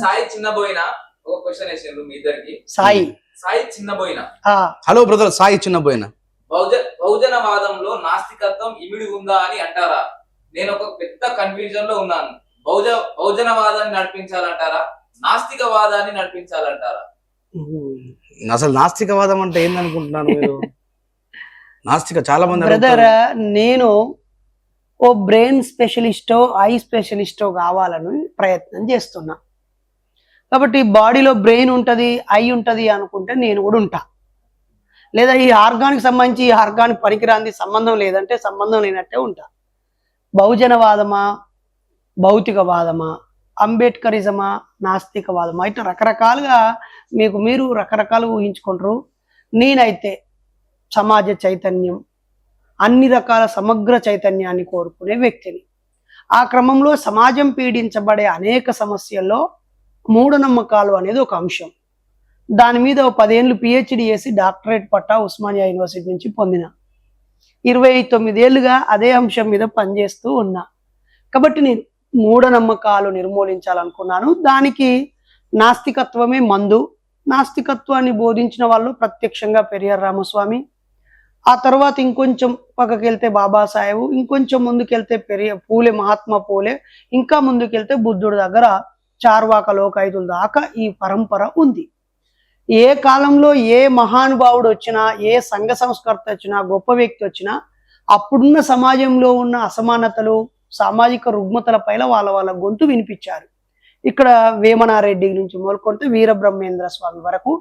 సాయి చిన్నబోయిన ఒక క్వశ్చన్ వేసిండ్రు మీ ఇద్దరికి. సాయి. సాయి చిన్నబోయిన. హలో బ్రదర్ సాయి చిన్నపోయిన బహుజ బహుజనవాదంలో నాస్తికత్వం ఇమిడి ఉందా అని అంటారా? నేను ఒక పెద్ద కన్ఫ్యూజన్లో ఉన్నాను. బహుజ బహుజనవాదాన్ని నడిపించాలంటారా? నాస్తికవాదాన్ని నడిపించాలంటారా? అసలు నాస్తికవాదం అంటే ఏందనుకుంటున్నాను మీరు? నాస్తిక చాలా మంది బ్రదర్. నేను ఓ బ్రెయిన్ స్పెషలిస్టో ఐ స్పెషలిస్టో కావాలని ప్రయత్నం చేస్తున్నా. కాబట్టి బాడీలో బ్రెయిన్ ఉంటుంది ఐ ఉంటుంది అనుకుంటే నేను కూడా ఉంటా. లేదా ఈ ఆర్గానికి సంబంధించి ఈ ఆర్గానికి పనికిరాంది సంబంధం లేదంటే సంబంధం లేనట్టే ఉంటా. బహుజనవాదమా భౌతికవాదమా అంబేద్కరిజమా నాస్తికవాదమా ఇట్లా రకరకాలుగా మీకు మీరు రకరకాలుగా ఊహించుకుంటారు. నేనైతే సమాజ చైతన్యం అన్ని రకాల సమగ్ర చైతన్యాన్ని కోరుకునే వ్యక్తిని. ఆ క్రమంలో సమాజం పీడించబడే అనేక సమస్యల్లో మూఢనమ్మకాలు అనేది ఒక అంశం. దాని మీద ఒక పదేళ్ళు పిహెచ్డి చేసి డాక్టరేట్ పట్టా ఉస్మానియా యూనివర్సిటీ నుంచి పొందిన. ఇరవై తొమ్మిదేళ్ళుగా అదే అంశం మీద పనిచేస్తూ ఉన్నా. కాబట్టి నేను మూఢనమ్మకాలు నిర్మూలించాలనుకున్నాను. దానికి నాస్తికత్వమే మందు. నాస్తికత్వాన్ని బోధించిన వాళ్ళు ప్రత్యక్షంగా పెరియార్ రామస్వామి. ఆ తర్వాత ఇంకొంచెం పక్కకెళ్తే బాబాసాహెబ్ ఇంకొంచెం ముందుకెళ్తే పెరియ పూలే మహాత్మా పూలే ఇంకా ముందుకెళ్తే బుద్ధుడి దగ్గర చార్వాక లోకైదుల దాకా ఈ పరంపర ఉంది. ఏ కాలంలో ఏ మహానుభావుడు వచ్చినా ఏ సంఘ సంస్కర్త వచ్చినా గొప్ప వ్యక్తి వచ్చినా అప్పుడున్న సమాజంలో ఉన్న అసమానతలు సామాజిక రుగ్మతల పైన వాళ్ళ వాళ్ళ గొంతు వినిపించారు. ఇక్కడ వేమనారెడ్డి నుంచి మొదలుకొంటే వీరబ్రహ్మేంద్ర స్వామి వరకు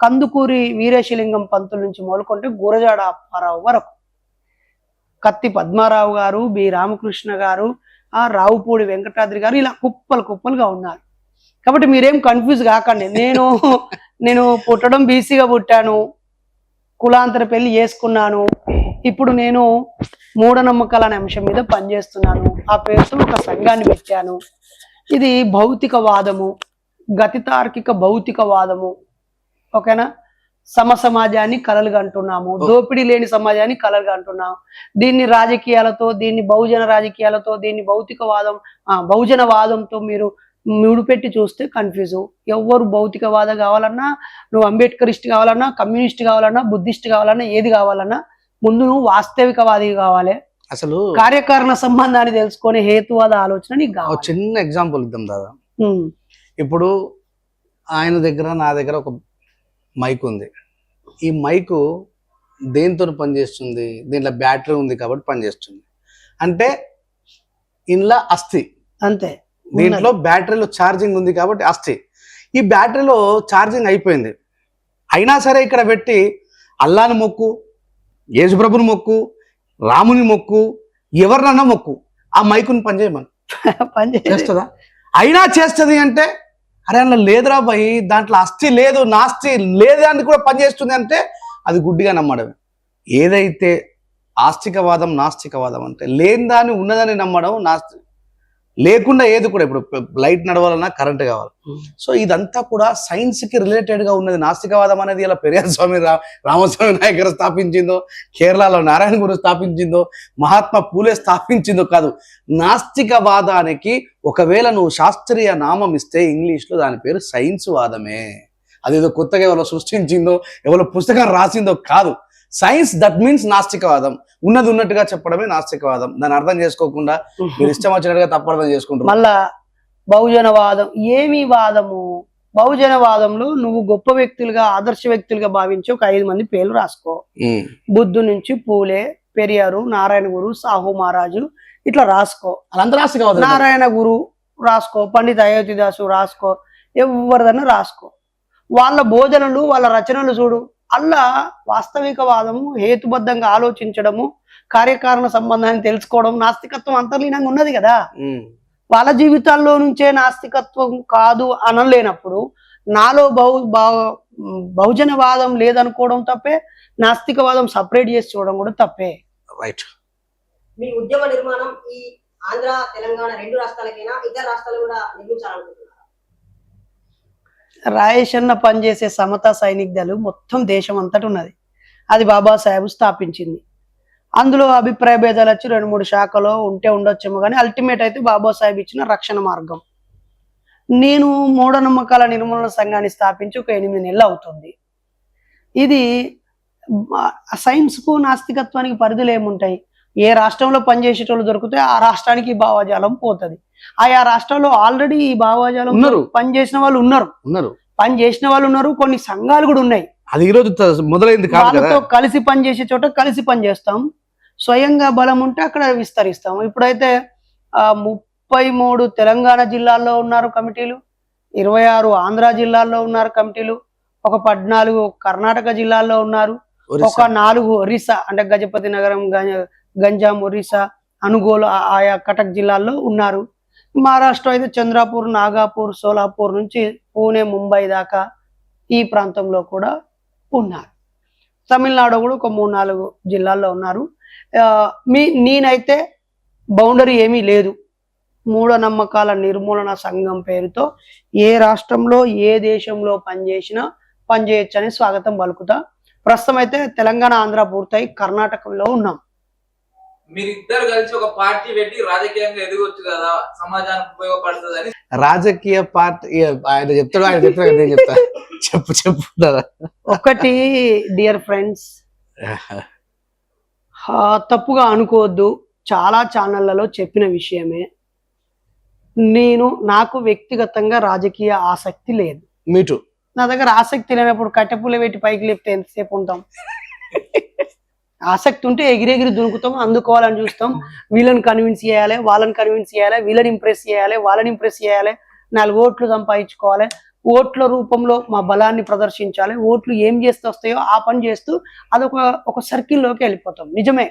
కందుకూరి వీరేశలింగం పంతుల నుంచి మొదలుకొంటే గురజాడ అప్పారావు వరకు. కత్తి పద్మారావు గారు బి రామకృష్ణ గారు ఆ రావుపూడి వెంకటాద్రి గారు ఇలా కుప్పలు కుప్పలుగా ఉన్నారు. కాబట్టి మీరేం కన్ఫ్యూజ్ కాకండి. నేను నేను పుట్టడం బీసీగా పుట్టాను. కులాంతర పెళ్ళి చేసుకున్నాను. ఇప్పుడు నేను మూఢనమ్మకాలు అనే అంశం మీద పనిచేస్తున్నాను. ఆ పేరుతో ఒక సంఘాన్ని పెట్టాను. ఇది భౌతికవాదము. గతితార్కిక భౌతికవాదము. ఓకేనా? సమ సమాజాన్ని కలలుగా అంటున్నాము. దోపిడీ లేని సమాజాన్ని కలలుగా అంటున్నాము. దీన్ని రాజకీయాలతో దీన్ని బహుజన రాజకీయాలతో దీన్ని భౌతికవాదం బహుజనవాదంతో మీరు ముడిపెట్టి చూస్తే కన్ఫ్యూజ్ ఎవరు భౌతికవాద కావాలన్నా నువ్వు అంబేద్కరిస్ట్ కావాలన్నా కమ్యూనిస్ట్ కావాలన్నా బుద్ధిస్ట్ కావాలన్నా ఏది కావాలన్నా ముందు నువ్వు వాస్తవికవాది కావాలి. అసలు కార్యకారణ సంబంధాన్ని తెలుసుకునే హేతువాద ఆలోచన నీకు చిన్న ఎగ్జాంపుల్ ఇద్దాం దాదా. ఇప్పుడు ఆయన దగ్గర నా దగ్గర ఒక మైక్ ఉంది. ఈ మైకు దేంతో పనిచేస్తుంది? దీంట్లో బ్యాటరీ ఉంది కాబట్టి పనిచేస్తుంది. అంటే ఇంట్లో అస్థి. అంతే. దీంట్లో బ్యాటరీలో ఛార్జింగ్ ఉంది కాబట్టి అస్థి ఈ బ్యాటరీలో ఛార్జింగ్ అయిపోయింది. అయినా సరే ఇక్కడ పెట్టి అల్లాని మొక్కు యేసుప్రభుని మొక్కు రాముని మొక్కు ఎవరినన్నా మొక్కు. ఆ మైకుని పనిచేయమని. చేస్తుందా? అయినా చేస్తుంది అంటే అరే అందులో లేదురా భయ్ దాంట్లో అస్థి లేదు నాస్తి లేదని కూడా పనిచేస్తుంది అంటే అది గుడ్డిగా నమ్మడమే. ఏదైతే ఆస్తికవాదం నాస్తికవాదం అంటే లేని దాన్ని ఉన్నదని నమ్మడం నాస్తి లేకుండా ఏది కూడా ఇప్పుడు లైట్ నడవాలన్నా కరెంట్ కావాలి. సో ఇదంతా కూడా సైన్స్కి రిలేటెడ్గా ఉన్నది. నాస్తికవాదం అనేది ఇలా పెరియార్ స్వామి రామస్వామి నాయకర్ స్థాపించిందో కేరళలో నారాయణ గురు స్థాపించిందో మహాత్మా పూలే స్థాపించిందో కాదు. నాస్తికవాదానికి ఒకవేళ నువ్వు శాస్త్రీయ నామం ఇస్తే ఇంగ్లీష్లో దాని పేరు సైన్స్ వాదమే అదేదో కొత్తగా ఎవరో సృష్టించిందో ఎవరో పుస్తకం రాసిందో కాదు. సైన్స్ దట్ మీన్స్ నాస్తికవాదం. ఉన్నది ఉన్నట్టుగా చెప్పడమే నాస్తికవాదం. దాన్ని అర్థం చేసుకోకుండా మీరు ఇష్టం వచ్చినట్టుగా తప్పర్థం చేసుకుంటారు మళ్ళా బహుజనవాదం. ఏమి వాదము? బహుజనవాదంలో నువ్వు గొప్ప వ్యక్తులుగా ఆదర్శ వ్యక్తులుగా భావించి ఒక ఐదు మంది పేర్లు రాసుకో. బుద్ధు నుంచి పూలే పెరియారు నారాయణ గురు సాహు మహారాజు ఇట్లా రాసుకో. నాస్తికవాదం నారాయణ గురు రాసుకో పండిత అయోధ్యదాసు రాసుకో ఎవరిదన్నా రాసుకో. వాళ్ళ బోధనలు వాళ్ళ రచనలు చూడు. అల్లా వాస్తవికవాదము హేతుబద్ధంగా ఆలోచించడము కార్యకారణ సంబంధాన్ని తెలుసుకోవడం నాస్తికత్వం అంతర్లీనంగా ఉన్నది కదా. వాళ్ళ జీవితాల్లో నుంచే నాస్తికత్వం కాదు అనలేనప్పుడు నాలో బహు బహు- బహుజనవాదం లేదనుకోవడం తప్పే నాస్తికవాదం సపరేట్ చేసి చూడడం కూడా తప్పే. రైట్ మీ ఉద్యమ నిర్మాణం ఈ ఆంధ్ర తెలంగాణ రెండు రాష్ట్రాలకైనా ఇతర రాష్ట్రాలు కూడా నిర్మించాలనుకుంటున్నారు రాయశన్న పనిచేసే సమతా సైనిక దళం మొత్తం దేశం అంతటి ఉన్నది. అది బాబాసాహెబ్ స్థాపించింది. అందులో అభిప్రాయ భేదాలు వచ్చి రెండు మూడు శాఖలో ఉంటే ఉండొచ్చేమో కానీ అల్టిమేట్ అయితే బాబాసాహెబ్ ఇచ్చిన రక్షణ మార్గం. నేను మూఢనమ్మకాల నిర్మూలన సంఘాన్ని స్థాపించి ఒక ఎనిమిది నెలలు అవుతుంది. ఇది సైన్స్కు నాస్తికత్వానికి పరిధులు ఏముంటాయి? ఏ రాష్ట్రంలో పనిచేసేటోళ్ళు దొరికితే ఆ రాష్ట్రానికి భావజాలం పోతది. ఆయా రాష్ట్రాల్లో ఆల్రెడీ ఈ భావజాలం ఉన్నారు. పనిచేసిన వాళ్ళు ఉన్నారు. ఉన్నారు. పని చేసిన వాళ్ళు ఉన్నారు కొన్ని సంఘాలు కూడా ఉన్నాయి. అది ఈ రోజు మొదలైంది వాళ్ళతో కలిసి పని చేసే చోట కలిసి పని చేస్తాం స్వయంగా బలం ఉంటే అక్కడ విస్తరిస్తాం. ఇప్పుడైతే ముప్పై మూడు తెలంగాణ జిల్లాల్లో ఉన్నారు కమిటీలు. ఇరవై ఆరు ఆంధ్ర జిల్లాల్లో ఉన్నారు కమిటీలు. ఒక పద్నాలుగు కర్ణాటక జిల్లాల్లో ఉన్నారు. ఒక. నాలుగు ఒరిస్సా అంటే గజపతి నగరం గంజాం ఒరిస్సా అనుగోలు ఆయా కటక్ జిల్లాల్లో ఉన్నారు. మహారాష్ట్ర అయితే చంద్రాపూర్ నాగాపూర్ సోలాపూర్ నుంచి పూణే ముంబై దాకా ఈ ప్రాంతంలో కూడా ఉన్నారు. తమిళనాడు కూడా ఒక మూడు నాలుగు జిల్లాల్లో ఉన్నారు. మీ నేనైతే బౌండరీ ఏమీ లేదు. మూఢనమ్మకాల నిర్మూలన సంఘం పేరుతో ఏ రాష్ట్రంలో ఏ దేశంలో పనిచేసినా పనిచేయొచ్చని స్వాగతం పలుకుతా. ప్రస్తుతం అయితే తెలంగాణ ఆంధ్ర పూర్తయి కర్ణాటకలో ఉన్నాం. మీరిద్దరు కలిసి ఒక పార్టీ పెట్టి రాజకీయంగా ఎదగొచ్చు కదా సమాజానికి ఉపయోగపడుతుందని. రాజకీయ పార్టీ ఆయన చెప్తాడు ఆయన చెప్తాడు నేను చెప్తా. చెప్పు చెప్పు. ఒకటి డియర్ ఫ్రెండ్స్ తప్పుగా అనుకోవద్దు. చాలా ఛానళ్ళలో చెప్పిన విషయమే. నేను నాకు వ్యక్తిగతంగా రాజకీయ ఆసక్తి లేదు. మీటు నా దగ్గర ఆసక్తి లేనప్పుడు కట్టెపుల్ల పెట్టి పైకి లేపితే ఎంతసేపు ఉంటాం? ఆసక్తి ఉంటే ఎగిరెగిరి దునుకుతాం అందుకోవాలని చూస్తాం. వీళ్ళని కన్విన్స్ చేయాలి వాళ్ళని కన్విన్స్ చేయాలి వీళ్ళని ఇంప్రెస్ చేయాలి వాళ్ళని ఇంప్రెస్ చేయాలి. నాలుగు ఓట్లు సంపాదించుకోవాలి. ఓట్ల రూపంలో మా బలాన్ని ప్రదర్శించాలి. ఓట్లు ఏం చేస్తే వస్తాయో ఆ పని చేస్తూ అదొక ఒక సర్కిల్లోకి వెళ్ళిపోతాం. నిజమే.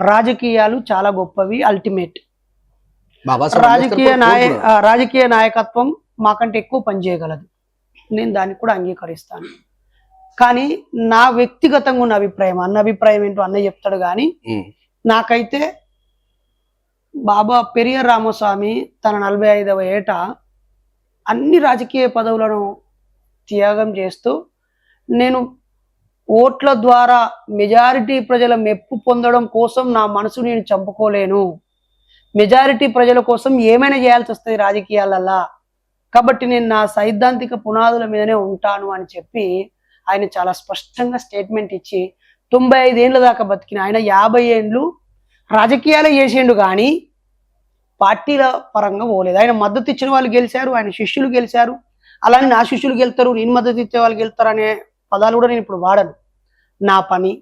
రాజకీయాలు చాలా గొప్పవి అల్టిమేట్ రాజకీయ నాయ రాజకీయ నాయకత్వం మాకంటే ఎక్కువ పనిచేయగలదు. నేను దాన్ని కూడా అంగీకరిస్తాను. కానీ నా వ్యక్తిగతంగా ఉన్న అభిప్రాయం అన్న అభిప్రాయం ఏంటో అన్న చెప్తాడు కానీ. నాకైతే బాబా పెరియర్ రామస్వామి తన నలభై ఐదవ ఏట అన్ని రాజకీయ పదవులను త్యాగం చేస్తూ నేను ఓట్ల ద్వారా మెజారిటీ ప్రజల మెప్పు పొందడం కోసం నా మనసు నేను చంపుకోలేను మెజారిటీ ప్రజల కోసం ఏమైనా చేయాల్సి వస్తుంది రాజకీయాలల్లా కాబట్టి నేను నా సైద్ధాంతిక పునాదుల మీదనే ఉంటాను అని చెప్పి ఆయన చాలా స్పష్టంగా స్టేట్మెంట్ ఇచ్చి తొంభై ఐదేళ్ళ దాకా బతికిన ఆయన యాభై ఏండ్లు రాజకీయాలే చేసిండు కానీ పార్టీల పరంగా పోలేదు. ఆయన మద్దతు ఇచ్చిన వాళ్ళు గెలిచారు ఆయన శిష్యులు గెలిచారు. అలానే నా శిష్యులు గెలుతారు నేను మద్దతు ఇచ్చే వాళ్ళు గెలుతారు అనే పదాలు కూడా నేను ఇప్పుడు వాడను. నా పని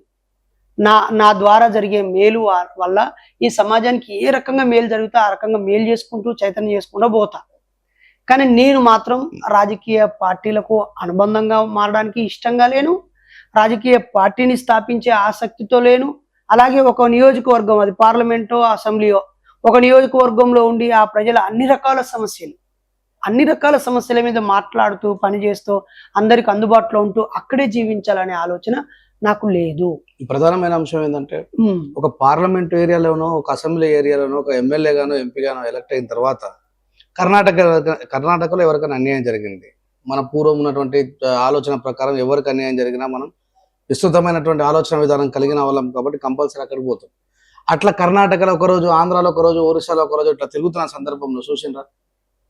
నా నా ద్వారా జరిగే మేలు వల్ల ఈ సమాజానికి ఏ రకంగా మేలు జరుగుతా ఆ రకంగా మేలు చేసుకుంటూ చైతన్యం చేసుకుంటూ పోతా. కానీ నేను మాత్రం రాజకీయ పార్టీలకు అనుబంధంగా మారడానికి ఇష్టంగా లేను. రాజకీయ పార్టీని స్థాపించే ఆసక్తితో లేను. అలాగే ఒక నియోజకవర్గం అది పార్లమెంటో అసెంబ్లీయో ఒక నియోజకవర్గంలో ఉండి ఆ ప్రజల అన్ని రకాల సమస్యలు అన్ని రకాల సమస్యల మీద మాట్లాడుతూ పనిచేస్తూ అందరికి అందుబాటులో ఉంటూ అక్కడే జీవించాలనే ఆలోచన నాకు లేదు. ప్రధానమైన అంశం ఏంటంటే ఒక పార్లమెంట్ ఏరియాలోనో ఒక అసెంబ్లీ ఏరియాలోనో ఒక ఎమ్మెల్యే గానో ఎంపీ గానో ఎలక్ట్ అయిన తర్వాత కర్ణాటక కర్ణాటకలో ఎవరికైనా అన్యాయం జరిగింది. మన పూర్వం ఉన్నటువంటి ఆలోచన ప్రకారం ఎవరికి అన్యాయం జరిగినా మనం విస్తృతమైనటువంటి ఆలోచన విధానం కలిగిన వాళ్ళం కాబట్టి కంపల్సరీ అక్కడికి పోతాం. అట్లా కర్ణాటకలో ఒకరోజు ఆంధ్రాలో ఒకరోజు ఒరిస్సాలో ఒకరోజు ఇట్లా తిరుగుతున్న సందర్భంలో చూసినరా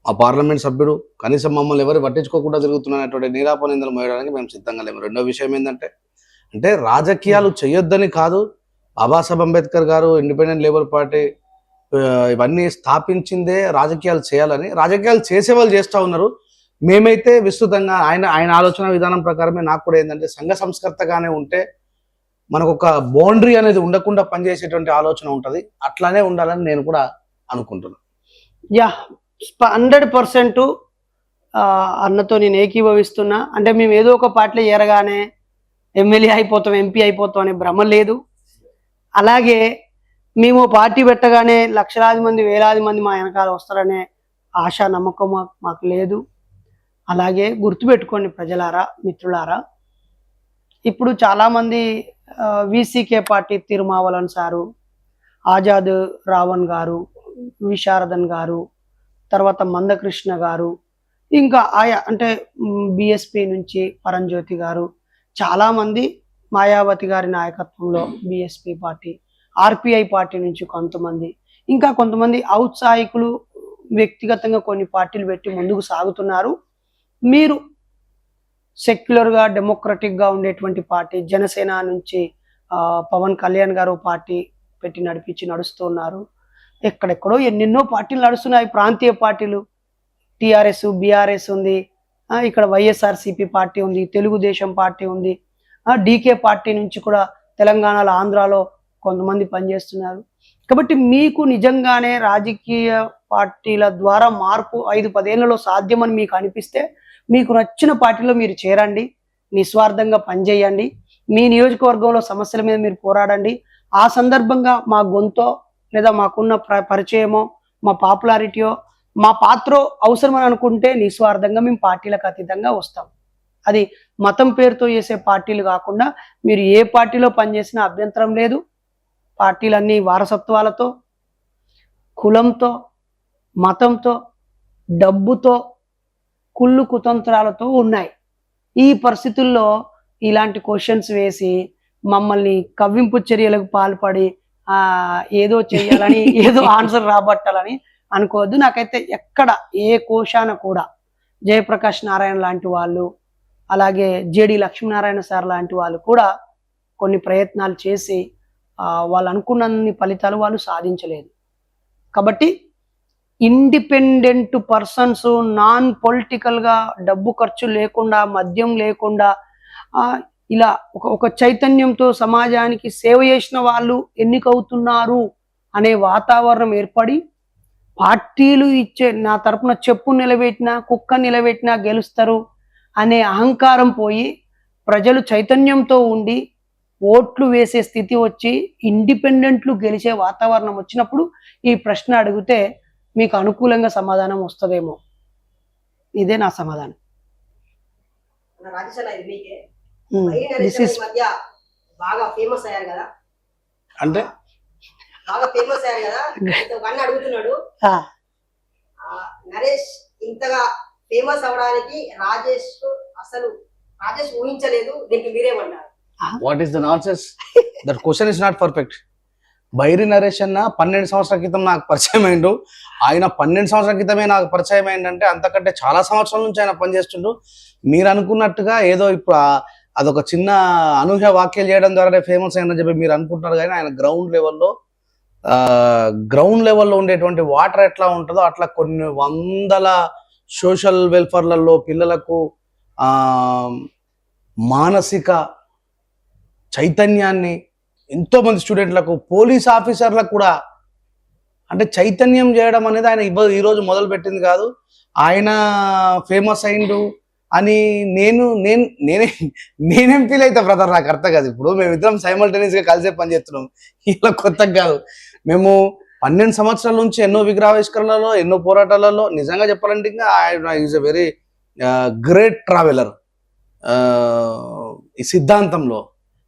మా పార్లమెంట్ సభ్యుడు కనీసం మమ్మల్ని ఎవరు పట్టించుకోకుండా తిరుగుతున్నటువంటి నీరాపనిందలు మోయడానికి మేము సిద్ధంగా లేము. రెండో విషయం ఏంటంటే అంటే రాజకీయాలు చేయొద్దని కాదు బాబాసాహెబ్ అంబేద్కర్ గారు ఇండిపెండెంట్ లేబర్ పార్టీ ఇవన్నీ స్థాపించిందే రాజకీయాలు చేయాలని రాజకీయాలు చేసే వాళ్ళు చేస్తూ ఉన్నారు. మేమైతే విస్తృతంగా ఆయన ఆయన ఆలోచన విధానం ప్రకారమే నాకు కూడా ఏంటంటే సంఘ సంస్కర్తగానే ఉంటే మనకు ఒక బౌండరీ అనేది ఉండకుండా పనిచేసేటువంటి ఆలోచన ఉంటుంది. అట్లానే ఉండాలని నేను కూడా అనుకుంటున్నాను యా హండ్రెడ్ పర్సెంట్ అన్నతో నేను ఏకీభవిస్తున్నా. అంటే మేము ఏదో ఒక పార్టీలో ఏరగానే ఎమ్మెల్యే అయిపోతాం ఎంపీ అయిపోతాం అనే భ్రమ లేదు. అలాగే మేము పార్టీ పెట్టగానే లక్షలాది మంది వేలాది మంది మా వెనకాల వస్తారనే ఆశ నమ్మకం మాకు లేదు. అలాగే గుర్తుపెట్టుకోండి ప్రజలారా మిత్రులారా. ఇప్పుడు చాలామంది VCK party Thirumavalan sir Azad Ravan గారు విశారదన్ గారు తర్వాత మందకృష్ణ గారు ఇంకా ఆయా అంటే బిఎస్పి నుంచి పరంజ్యోతి గారు చాలామంది మాయావతి గారి నాయకత్వంలో బిఎస్పి పార్టీ ఆర్పిఐ పార్టీ నుంచి కొంతమంది ఇంకా కొంతమంది ఔత్సాహికులు వ్యక్తిగతంగా కొన్ని పార్టీలు పెట్టి ముందుకు సాగుతున్నారు. మీరు సెక్యులర్గా డెమోక్రటిక్గా ఉండేటువంటి పార్టీ జనసేన నుంచి పవన్ కళ్యాణ్ గారు పార్టీ పెట్టి నడిపించి నడుస్తున్నారు ఎక్కడెక్కడో ఎన్నెన్నో పార్టీలు నడుస్తున్నాయి. ప్రాంతీయ పార్టీలు టిఆర్ఎస్ బీఆర్ఎస్ ఉంది. ఇక్కడ వైఎస్ఆర్సిపి పార్టీ ఉంది తెలుగుదేశం పార్టీ ఉంది. డీకే పార్టీ నుంచి కూడా తెలంగాణలో ఆంధ్రాలో కొంతమంది పనిచేస్తున్నారు. కాబట్టి మీకు నిజంగానే రాజకీయ పార్టీల ద్వారా మార్పు ఐదు పదేళ్ళలో సాధ్యమని మీకు అనిపిస్తే మీకు నచ్చిన పార్టీలో మీరు చేరండి నిస్వార్థంగా పనిచేయండి మీ నియోజకవర్గంలో సమస్యల మీద మీరు పోరాడండి. ఆ సందర్భంగా మా గొంతో లేదా మాకున్న ప్ర పరిచయమో మా పాపులారిటీయో మా పాత్ర అవసరమని అనుకుంటే నిస్వార్థంగా మేము పార్టీలకు అతీతంగా వస్తాం. అది మతం పేరుతో చేసే పార్టీలు కాకుండా మీరు ఏ పార్టీలో పనిచేసినా అభ్యంతరం లేదు. పార్టీలన్నీ వారసత్వాలతో కులంతో మతంతో డబ్బుతో కుళ్ళు కుతంత్రాలతో ఉన్నాయి. ఈ పరిస్థితుల్లో ఇలాంటి క్వశ్చన్స్ వేసి మమ్మల్ని కవ్వింపు చర్యలకు పాల్పడి ఆ ఏదో చేయాలని ఏదో ఆన్సర్ రాబట్టాలని అనుకోవద్దు. నాకైతే ఎక్కడ ఏ కోశాన కూడా జయప్రకాష్ నారాయణ లాంటి వాళ్ళు అలాగే జేడి లక్ష్మీనారాయణ సార్ లాంటి వాళ్ళు కూడా కొన్ని ప్రయత్నాలు చేసి వాళ్ళు అనుకున్నన్ని ఫలితాలు వాళ్ళు సాధించలేదు. కాబట్టి ఇండిపెండెంట్ పర్సన్స్ నాన్ పొలిటికల్గా డబ్బు ఖర్చు లేకుండా మద్యం లేకుండా ఇలా ఒక ఒక చైతన్యంతో సమాజానికి సేవ చేసిన వాళ్ళు ఎన్నికవుతున్నారు అనే వాతావరణం ఏర్పడి పార్టీలు ఇచ్చే నా తరపున చెప్పు నిలబెట్టినా కుక్క నిలబెట్టినా గెలుస్తారు అనే అహంకారం పోయి ప్రజలు చైతన్యంతో ఉండి ఓట్లు వేసే స్థితి వచ్చి ఇండిపెండెంట్లు గెలిచే వాతావరణం వచ్చినప్పుడు ఈ ప్రశ్న అడిగితే మీకు అనుకూలంగా సమాధానం వస్తుందేమో. ఇదే నా సమాధానం. బాగా ఫేమస్ అయ్యారు కదా? అంటే? బాగా ఫేమస్ అయ్యారు కదా? వన్ అడుగుతున్నాడు. నరేష్ ఇంతగా ఫేమస్ అవడానికి రాజేష్ అసలు రాజేష్ ఊహించలేదు దీనికి మీరేమన్నారు? What is the nonsense that question is not perfect Bairi Naresh అన్న పన్నెండు సంవత్సరాల క్రితం నాకు పరిచయం అయిండు. ఆయన పన్నెండు సంవత్సరాల క్రితమే నాకు పరిచయం అయిందంటే అంతకంటే చాలా సంవత్సరాల నుంచి ఆయన పనిచేస్తుండు మీరు అనుకున్నట్టుగా ఏదో ఇప్పుడు అదొక చిన్న అనూహ్య వ్యాఖ్యలు చేయడం ద్వారానే ఫేమస్ అయిందని చెప్పి మీరు అనుకుంటున్నారు కానీ ఆయన గ్రౌండ్ లెవెల్లో గ్రౌండ్ లెవెల్లో ఉండేటువంటి వాటర్ ఎట్లా ఉంటుందో అట్లా కొన్ని వందల సోషల్ వెల్ఫేర్లలో పిల్లలకు మానసిక చైతన్యాన్ని ఎంతోమంది స్టూడెంట్లకు పోలీస్ ఆఫీసర్లకు కూడా అంటే చైతన్యం చేయడం అనేది ఆయన ఇవ్వ ఈరోజు మొదలుపెట్టింది కాదు. ఆయన ఫేమస్ అయిండు అని నేను నేను నేనే నేనేం ఫీల్ అవుతా బ్రదర్ నాకు అర్థం కాదు. ఇప్పుడు మేమిద్దరం సైమల్టేనియస్గా కలిసే పని చేస్తున్నాం. ఇలా కొత్తగా కాదు. మేము పన్నెండు సంవత్సరాల నుంచి ఎన్నో విగ్రహావిష్కరణలలో ఎన్నో పోరాటాలలో నిజంగా చెప్పాలంటే ఇంకా ఆయన is a very great traveller ఈ సిద్ధాంతంలో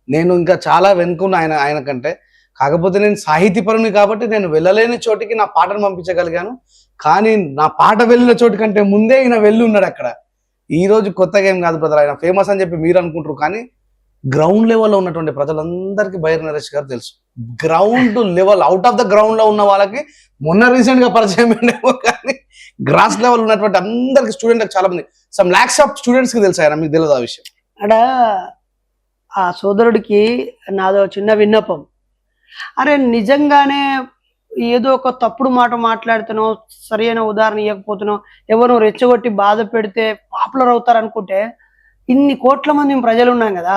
నేను ఇంకా చాలా వెనుకున్న ఆయన ఆయన కంటే. కాకపోతే నేను సాహితీపరుని కాబట్టి నేను వెళ్ళలేని చోటికి నా పాటను పంపించగలిగాను. కానీ నా పాట వెళ్ళిన చోటు కంటే ముందే ఈయన వెళ్ళి ఉన్నాడు అక్కడ. ఈ రోజు కొత్తగా ఏం కాదు బ్రదర్ ఆయన ఫేమస్ అని చెప్పి మీరు అనుకుంటారు కానీ గ్రౌండ్ లెవెల్లో ఉన్నటువంటి ప్రజలందరికీ బైర్ నరేష్ గారు తెలుసు. Ground level out of the గ్రౌండ్లో ఉన్న వాళ్ళకి మొన్న రీసెంట్గా పరిచయం అయిందేమో కానీ గ్రాస్ లెవెల్ ఉన్నటువంటి అందరికి స్టూడెంట్ చాలా మంది. సమ్ లాక్స్ ఆఫ్ స్టూడెంట్స్కి తెలుసు ఆయన మీకు తెలియదు ఆ విషయం. అక్కడ ఆ సోదరుడికి నాదో చిన్న విన్నపం. అరే నిజంగానే ఏదో ఒక తప్పుడు మాట మాట్లాడుతున్నావు సరైన ఉదాహరణ ఇవ్వకపోతున్నావు ఎవరు రెచ్చగొట్టి బాధ పెడితే పాపులర్ అవుతారు అనుకుంటే ఇన్ని కోట్ల మంది ప్రజలు ఉన్నాం కదా.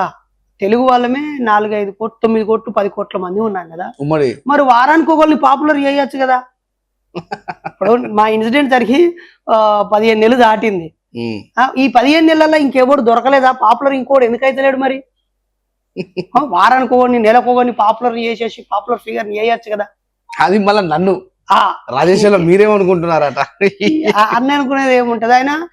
తెలుగు వాళ్ళమే నాలుగైదు కోట్లు తొమ్మిది కోట్లు పది కోట్ల మంది ఉన్నాం కదా. ఉమ్మడి. మరి వారానికి ఒకరిని పాపులర్ చేయొచ్చు కదా. ఇప్పుడు మా ఇన్సిడెంట్ జరిగి పదిహేను నెలలు దాటింది. ఈ పదిహేను నెలల్లో ఇంకెవడు దొరకలేదా? పాపులర్ ఇంకోటి ఎందుకు అయితలేడు మరి? ఆ, వారానికి ఒకని నెలకు ఒకని పాపులర్ చేసేసి పాపులర్ ఫిగర్ చేయొచ్చు కదా. అది మళ్ళీ నన్ను. ఆ. రాజేశ్వరం మీరేమనుకుంటున్నారట? అన్న అనుకునేది ఏముంటది ఆయన?